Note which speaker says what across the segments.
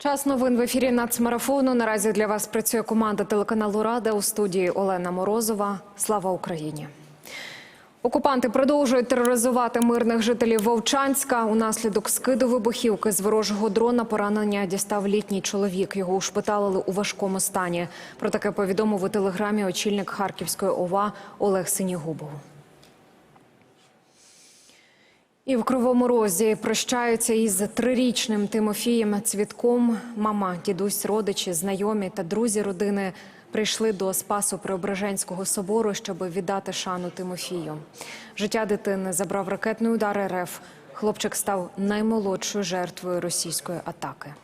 Speaker 1: Час новин в ефірі нацмарафону. Наразі для вас працює команда телеканалу Рада у студії Олена Морозова. Слава Україні. Окупанти продовжують тероризувати мирних жителів Вовчанська. Унаслідок скиду вибухівки з ворожого дрона поранення дістав літній чоловік. Його ушпиталили у важкому стані. Про таке повідомив у телеграмі очільник Харківської ОВА Олег Синігубов. І в Кривому Розі прощаються із трирічним Тимофієм Цвітком. Мама, дідусь, родичі, знайомі та друзі родини прийшли до Спасу Преображенського собору, щоб віддати шану Тимофію. Життя дитини забрав ракетний удар РФ. Хлопчик став наймолодшою жертвою російської атаки.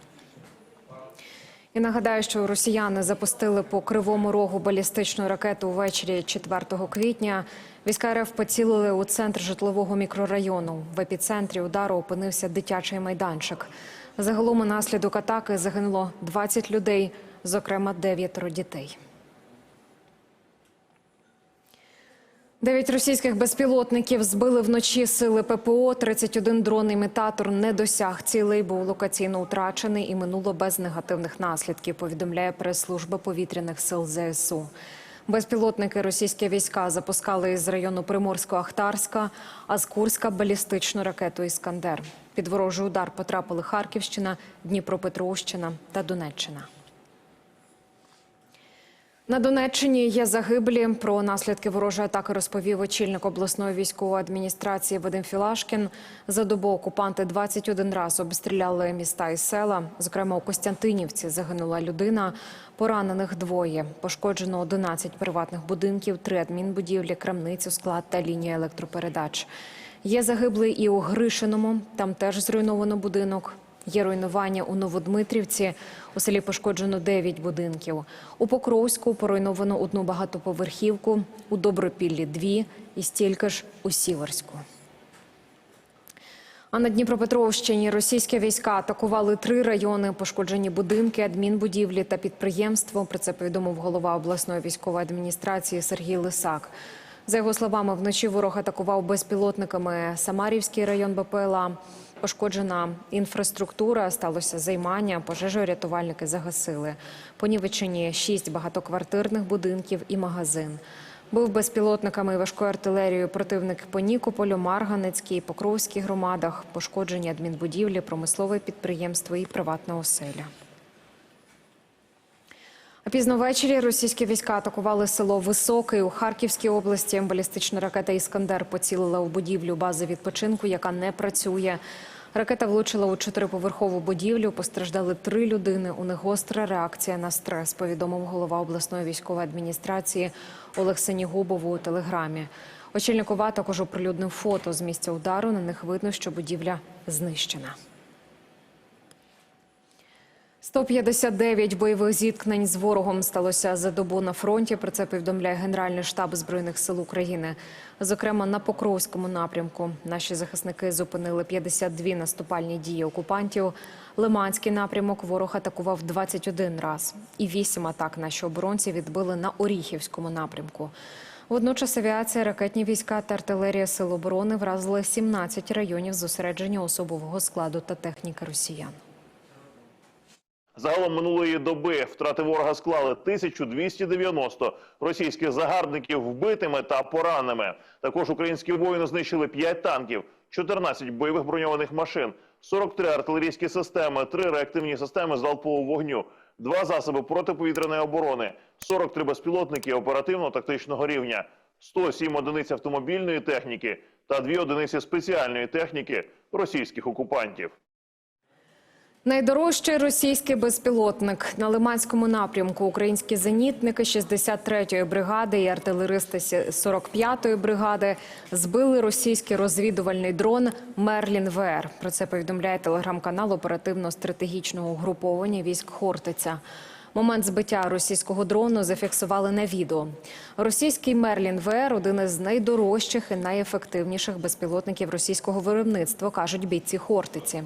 Speaker 1: І нагадаю, що росіяни запустили по кривому рогу балістичну ракету увечері 4 квітня. Війська РФ поцілили у центр житлового мікрорайону. В епіцентрі удару опинився дитячий майданчик. Загалом наслідок атаки загинуло 20 людей, зокрема 9 дітей. Дев'ять російських безпілотників збили вночі сили ППО. 31 дрон-імітатор не досяг цілей, був локаційно втрачений і минуло без негативних наслідків. Повідомляє прес-служба повітряних сил ЗСУ. Безпілотники російські війська запускали із району Приморсько-Ахтарська, а з Курська балістичну ракету Іскандер. Під ворожий удар потрапили Харківщина, Дніпропетровщина та Донеччина. На Донеччині є загиблі. Про наслідки ворожої атаки розповів очільник обласної військової адміністрації Вадим Філашкін. За добу окупанти 21 раз обстріляли міста і села. Зокрема, у Костянтинівці загинула людина. Поранених двоє. Пошкоджено 11 приватних будинків, три адмінбудівлі, крамницю, склад та лінія електропередач. Є загиблий і у Гришиному. Там теж зруйновано будинок. Є руйнування у Новодмитрівці. У селі пошкоджено 9 будинків. У Покровську поруйновано одну багатоповерхівку, у Добропіллі – дві і стільки ж у Сіверську. А на Дніпропетровщині російські війська атакували три райони, пошкоджені будинки, адмінбудівлі та підприємство. Про це повідомив голова обласної військової адміністрації Сергій Лисак. За його словами, вночі ворог атакував безпілотниками Самарівський район БПЛА. Пошкоджена інфраструктура, сталося займання, пожежу рятувальники загасили. Понівечені шість багатоквартирних будинків і магазин. Був безпілотниками і важкою артилерією противник по Нікополю, Марганецькій, Покровській громадах, пошкоджені адмінбудівлі, промислове підприємство і приватна оселя. Пізно ввечері російські війська атакували село Високий у Харківській області. Балістична ракета Іскандер поцілила у будівлю бази відпочинку, яка не працює. Ракета влучила у чотириповерхову будівлю. Постраждали три людини. У них гостра реакція на стрес. Повідомив голова обласної військової адміністрації Олег Сенігубов у телеграмі. Очільник ОВА також оприлюднив фото з місця удару. На них видно, що будівля знищена. 159 бойових зіткнень з ворогом сталося за добу на фронті. Про це повідомляє Генеральний штаб збройних сил України. Зокрема, на Покровському напрямку наші захисники зупинили 52 наступальні дії окупантів. Лиманський напрямок ворог атакував 21 раз, і 8 атак наші оборонці відбили на Оріхівському напрямку. Водночас авіація, ракетні війська та артилерія сил оборони вразили 17 районів зосередження особового складу та техніки росіян.
Speaker 2: Загалом минулої доби втрати ворога склали 1290 російських загарбників вбитими та пораненими. Також українські воїни знищили 5 танків, 14 бойових броньованих машин, 43 артилерійські системи, 3 реактивні системи залпового вогню, 2 засоби протиповітряної оборони, 43 безпілотники оперативно-тактичного рівня, 107 одиниць автомобільної техніки та 2 одиниці спеціальної техніки російських окупантів.
Speaker 1: Найдорожчий російський безпілотник на Лиманському напрямку. Українські зенітники 63-ї бригади і артилеристи 45-ї бригади збили російський розвідувальний дрон Мерлін ВР. Про це повідомляє телеграм-канал оперативно-стратегічного угруповання військ Хортиця. Момент збиття російського дрону зафіксували на відео. Російський Мерлін ВР – один із найдорожчих і найефективніших безпілотників російського виробництва, кажуть бійці Хортиці.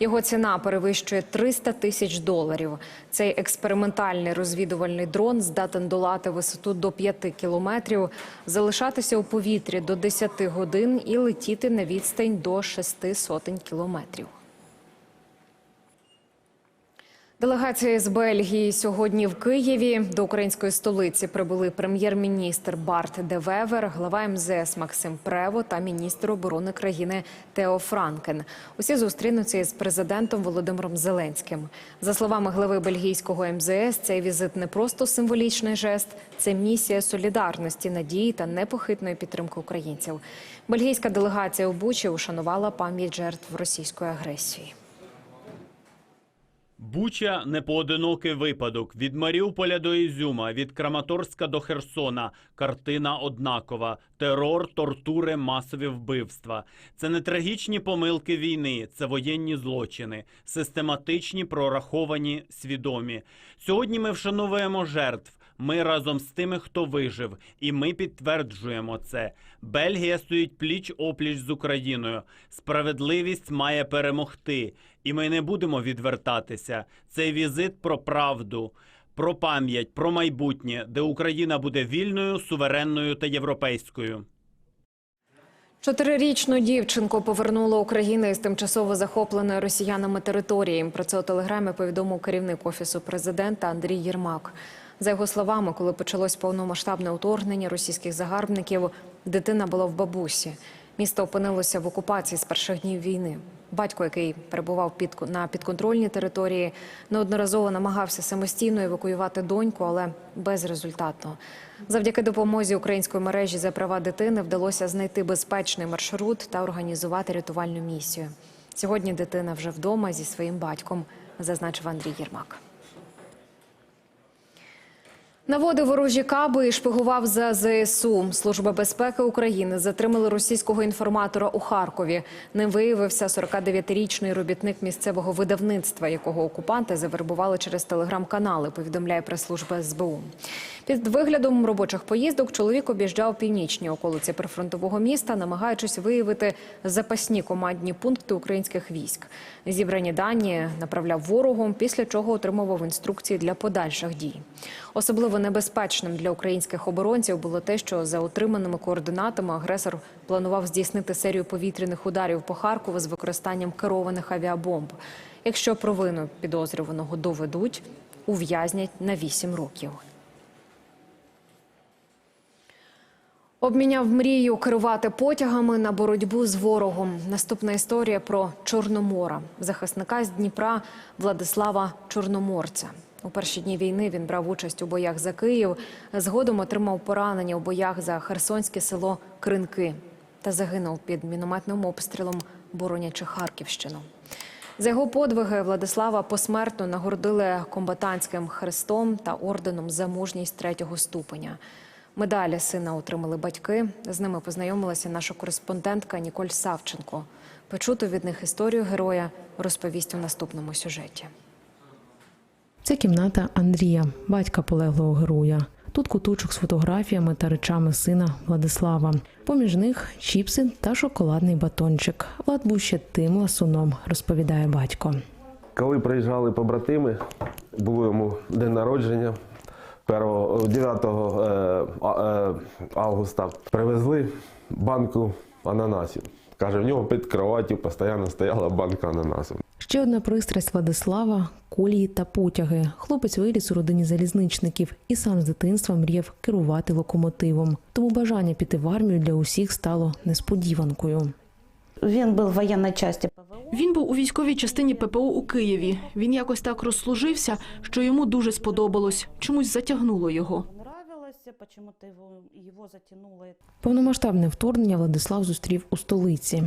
Speaker 1: Його ціна перевищує 300 тисяч доларів. Цей експериментальний розвідувальний дрон здатен долати висоту до 5 кілометрів, залишатися у повітрі до 10 годин і летіти на відстань до 6 сотень кілометрів. Делегація з Бельгії сьогодні в Києві до української столиці прибули прем'єр-міністр Барт Девевер, глава МЗС Максим Прево та міністр оборони країни Тео Франкен. Усі зустрінуться із президентом Володимиром Зеленським. За словами глави бельгійського МЗС, цей візит не просто символічний жест, це місія солідарності, надії та непохитної підтримки українців. Бельгійська делегація у Бучі ушанувала пам'ять жертв російської агресії.
Speaker 3: Буча непоодинокий випадок. Від Маріуполя до Ізюма, від Краматорська до Херсона. Картина однакова. Терор, тортури, масові вбивства. Це не трагічні помилки війни, це воєнні злочини. Систематичні, прораховані, свідомі. Сьогодні ми вшановуємо жертв. Ми разом з тими, хто вижив, і ми підтверджуємо це. Бельгія стоїть пліч опліч з Україною. Справедливість має перемогти, і ми не будемо відвертатися. Цей візит про правду, про пам'ять, про майбутнє, де Україна буде вільною, суверенною та європейською.
Speaker 1: Чотирирічну дівчинку повернула Україна із тимчасово захопленої росіянами території. Про це у телеграмі повідомив керівник офісу президента Андрій Єрмак. За його словами, коли почалось повномасштабне вторгнення російських загарбників, дитина була в бабусі. Місто опинилося в окупації з перших днів війни. Батько, який перебував під на підконтрольній території, неодноразово намагався самостійно евакуювати доньку, але безрезультатно. Завдяки допомозі української мережі за права дитини вдалося знайти безпечний маршрут та організувати рятувальну місію. Сьогодні дитина вже вдома зі своїм батьком, зазначив Андрій Єрмак. Наводив ворожі каби і шпигував за ЗСУ. Служба безпеки України затримали російського інформатора у Харкові. Ним виявився 49-річний робітник місцевого видавництва, якого окупанти завербували через телеграм-канали. Повідомляє прес-служба СБУ. Під виглядом робочих поїздок чоловік об'їжджав північні околиці прифронтового міста, намагаючись виявити запасні командні пункти українських військ. Зібрані дані направляв ворогу, після чого отримував інструкції для подальших дій. Особливо небезпечним для українських оборонців було те, що за отриманими координатами агресор планував здійснити серію повітряних ударів по Харкову з використанням керованих авіабомб. Якщо провину підозрюваного доведуть, ув'язнять на 8 років. Обміняв мрію керувати потягами на боротьбу з ворогом. Наступна історія про Чорномора, захисника з Дніпра Владислава Чорноморця. У перші дні війни він брав участь у боях за Київ. Згодом отримав поранення у боях за Херсонське село Кринки та загинув під мінометним обстрілом, боронячи Харківщину. За його подвиги Владислава посмертно нагородили комбатантським хрестом та орденом за мужність третього ступеня. Медалі сина отримали батьки. З ними познайомилася наша кореспондентка Ніколь Савченко. Почуту від них історію героя розповість у наступному сюжеті.
Speaker 4: Це кімната Андрія, батька полеглого героя. Тут куточок з фотографіями та речами сина Владислава. Поміж них чіпси та шоколадний батончик. Влад був ще тим ласуном, розповідає батько.
Speaker 5: Коли приїжджали побратими, було йому день народження 1, 9 е, е, августа, привезли банку ананасів. Каже, в нього під кроваттю постійно стояла банка ананасів.
Speaker 4: Ще одна пристрасть Владислава колії та потяги. Хлопець виріс у родині залізничників і сам з дитинства мріяв керувати локомотивом. Тому бажання піти в армію для усіх стало несподіванкою.
Speaker 6: Він був в воєнній частині ПВО.
Speaker 7: Він був у військовій частині ППО у Києві. Він якось так розслужився, що йому дуже сподобалось. Чомусь затягнуло його.
Speaker 4: Повномасштабне вторгнення Владислав зустрів у столиці.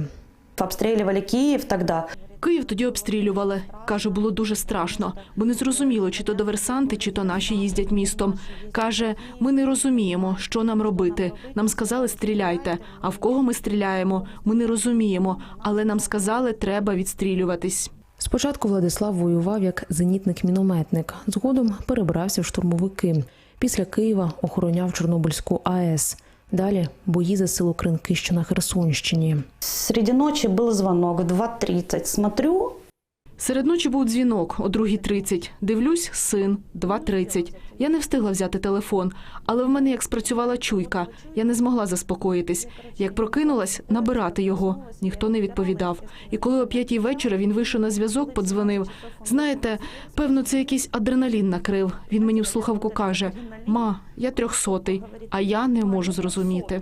Speaker 6: Обстрілювали Київ тоді.
Speaker 7: Київ тоді обстрілювали. Каже, було дуже страшно, бо не зрозуміло, чи то диверсанти, чи то наші їздять містом. Каже, ми не розуміємо, що нам робити. Нам сказали, стріляйте. А в кого ми стріляємо? Ми не розуміємо, але нам сказали, треба відстрілюватись.
Speaker 4: Спочатку Владислав воював як зенітник-мінометник, згодом перебрався в штурмовики. Після Києва охороняв Чорнобильську АЕС. Далі бої за село Кринки, що на Херсонщині.
Speaker 6: Серед ночі був дзвонок, 2.30. Смотрю,
Speaker 7: Серед ночі був дзвінок о 2.30. Дивлюсь, син, 2.30. Я не встигла взяти телефон, але в мене як спрацювала чуйка. Я не змогла заспокоїтись. Як прокинулась, набирати його. Ніхто не відповідав. І коли о п'ятій вечора він вийшов на зв'язок, подзвонив. Знаєте, певно, це якийсь адреналін накрив. Він мені в слухавку каже: Ма, я трьохсотий, а я не можу зрозуміти.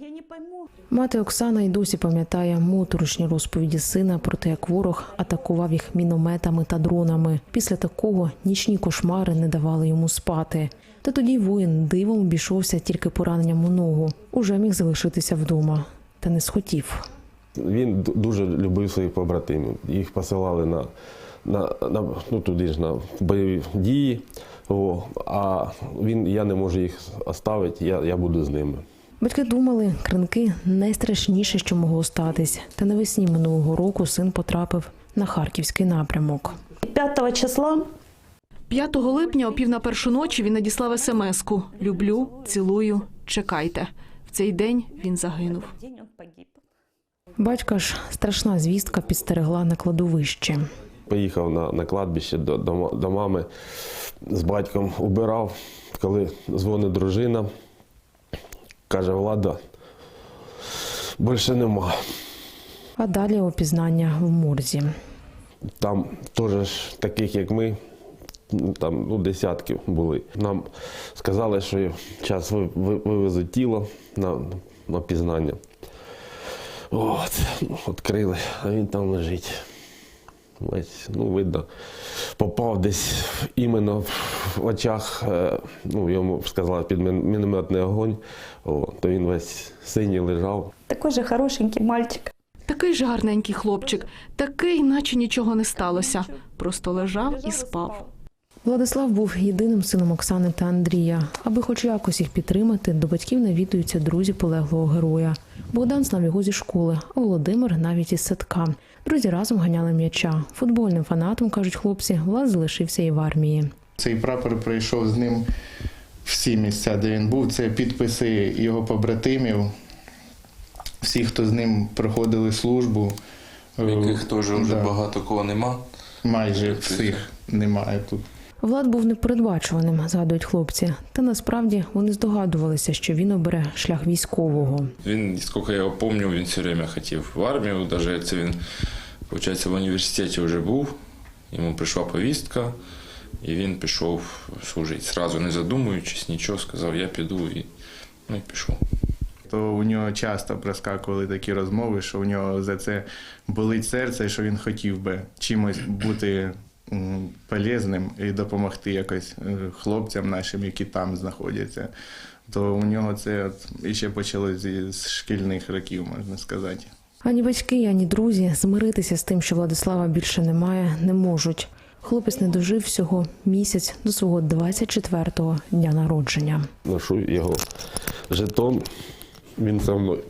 Speaker 6: Я не пойму.
Speaker 4: Мати Оксана й досі пам'ятає моторошні розповіді сина про те, як ворог атакував їх мінометами та дронами. Після такого нічні кошмари не давали йому спати. Та тоді воїн дивом обійшовся тільки пораненням у ногу. Уже міг залишитися вдома, та не схотів.
Speaker 5: Він дуже любив своїх побратимів. Їх посилали на, на, на ну, туди ж на бойові дії. О, а він, я не можу їх оставити, я, я буду з ними.
Speaker 4: Батьки думали, кринки найстрашніше, що могло статись. Та навесні минулого року син потрапив на харківський напрямок.
Speaker 6: 5 числа
Speaker 7: 5 липня о пів на першу ночі він надіслав смс-ку Люблю, цілую, чекайте. В цей день він загинув.
Speaker 4: Батька ж страшна звістка підстерегла на кладовищі.
Speaker 5: Поїхав на, на кладбище до, до, до мами з батьком убирав, коли дзвонить дружина, каже, Влада, більше нема.
Speaker 4: А далі опізнання в морзі.
Speaker 5: Там теж таких, як ми, ну, там ну, десятки були. Нам сказали, що зараз вивезуть тіло на, на пізнання. От, ну, відкрили, а він там лежить. Весь, ну, видно, попав десь іменно в очах, е, ну, йому сказали під мінометний огонь, о, то він весь синій лежав.
Speaker 6: Такий же хорошенький мальчик.
Speaker 7: Такий же гарненький хлопчик, такий, наче нічого не сталося. Просто лежав і спав.
Speaker 4: Владислав був єдиним сином Оксани та Андрія. Аби хоч якось їх підтримати, до батьків навідуються друзі полеглого героя. Богдан знав його зі школи, а Володимир навіть із садка. Друзі разом ганяли м'яча. Футбольним фанатом, кажуть хлопці, Влад залишився і в армії.
Speaker 8: Цей прапор прийшов з ним всі місця, де він був. Це підписи його побратимів, всі, хто з ним проходили службу.
Speaker 9: Яких теж вже
Speaker 8: Да,
Speaker 9: багато кого нема.
Speaker 8: Майже всіх немає тут.
Speaker 4: Влад був непередбачуваним, згадують хлопці. Та насправді вони здогадувалися, що він обере шлях військового.
Speaker 9: Він, скільки я його пам'ятаю, він все время хотів в армію. Навіть це він, виходить, в університеті вже був. Йому прийшла повістка, і він пішов служити. Зразу не задумуючись, нічого, сказав, я піду і, ну, і пішов.
Speaker 8: То у нього часто проскакували такі розмови, що у нього за це болить серце, що він хотів би чимось бути полезним і допомогти якось е, хлопцям нашим, які там знаходяться. То у нього це от іще почалося з шкільних років, можна сказати.
Speaker 4: Ані батьки, ані друзі змиритися з тим, що Владислава більше немає, не можуть. Хлопець не дожив всього місяць до свого 24-го дня народження.
Speaker 5: ношу його жетон, він со мною.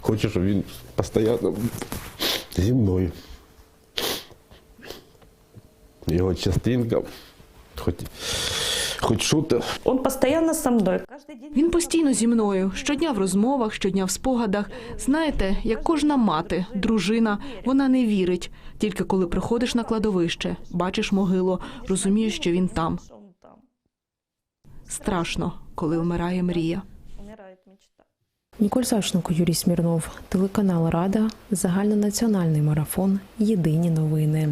Speaker 5: Хочу, щоб він постійно зі мною. Його частинка, хоч, хоч шутер.
Speaker 6: Он постоянно со мной. Каждый
Speaker 7: Він постійно зі мною, щодня в розмовах, щодня в спогадах. Знаєте, як кожна мати, дружина, вона не вірить. Тільки коли приходиш на кладовище, бачиш могилу, розумієш, що він там.
Speaker 6: там.
Speaker 7: Страшно, коли вмирає мрія.
Speaker 4: Ніколь Савченко, Юрій Смірнов, телеканал Рада, загальнонаціональний марафон. Єдині новини.